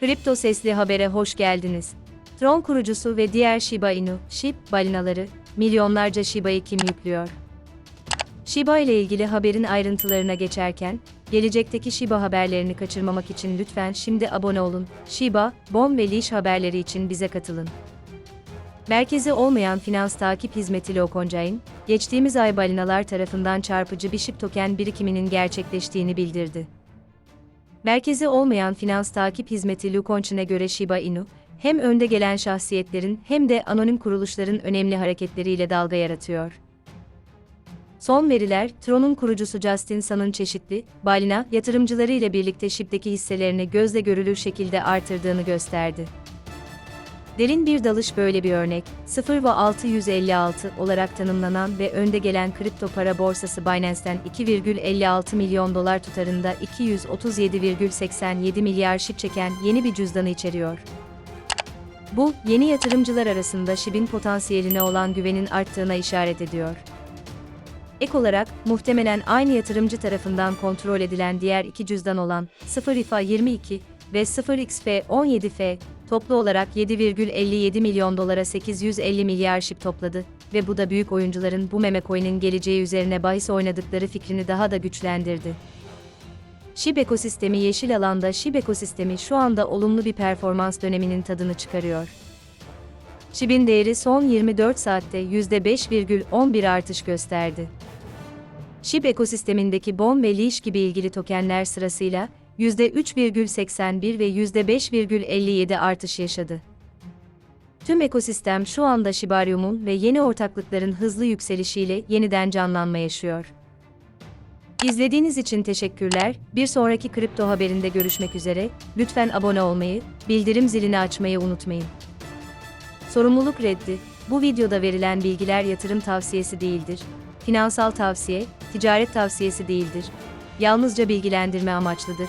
Kripto Sesli Haber'e hoş geldiniz. Tron kurucusu ve diğer Shiba Inu, SHIB balinaları, milyonlarca Shiba'yı kim yüklüyor? Shiba ile ilgili haberin ayrıntılarına geçerken, gelecekteki Shiba haberlerini kaçırmamak için lütfen şimdi abone olun. Shiba, Bon ve Leash haberleri için bize katılın. Merkezi olmayan finans takip hizmeti Loconjain, geçtiğimiz ay balinalar tarafından çarpıcı bir SHIB token birikiminin gerçekleştiğini bildirdi. Merkezi olmayan finans takip hizmeti Luconchain'e göre Shiba Inu, hem önde gelen şahsiyetlerin hem de anonim kuruluşların önemli hareketleriyle dalga yaratıyor. Son veriler, Tron'un kurucusu Justin Sun'un çeşitli, balina, yatırımcıları ile birlikte SHIB'deki hisselerini gözle görülür şekilde artırdığını gösterdi. Derin bir dalış böyle bir örnek, 0 ve 656 olarak tanımlanan ve önde gelen kripto para borsası Binance'ten 2,56 milyon dolar tutarında 237,87 milyar SHIB çeken yeni bir cüzdanı içeriyor. Bu, yeni yatırımcılar arasında SHIB'in potansiyeline olan güvenin arttığına işaret ediyor. Ek olarak, muhtemelen aynı yatırımcı tarafından kontrol edilen diğer iki cüzdan olan 0IFA 22 ve 0XF 17F, toplu olarak 7,57 milyon dolara 850 milyar şip topladı ve bu da büyük oyuncuların bu meme coin'in geleceği üzerine bahis oynadıkları fikrini daha da güçlendirdi. SHIB ekosistemi yeşil alanda SHIB ekosistemi şu anda olumlu bir performans döneminin tadını çıkarıyor. SHIB'in değeri son 24 saatte %5,11 artış gösterdi. SHIB ekosistemindeki BON ve Leash gibi ilgili tokenler sırasıyla %3,81 ve %5,57 artış yaşadı. Tüm ekosistem şu anda Shibarium'un ve yeni ortaklıkların hızlı yükselişiyle yeniden canlanma yaşıyor. İzlediğiniz için teşekkürler. Bir sonraki kripto haberinde görüşmek üzere. Lütfen abone olmayı, bildirim zilini açmayı unutmayın. Sorumluluk reddi. Bu videoda verilen bilgiler yatırım tavsiyesi değildir. Finansal tavsiye, ticaret tavsiyesi değildir. Yalnızca bilgilendirme amaçlıdır.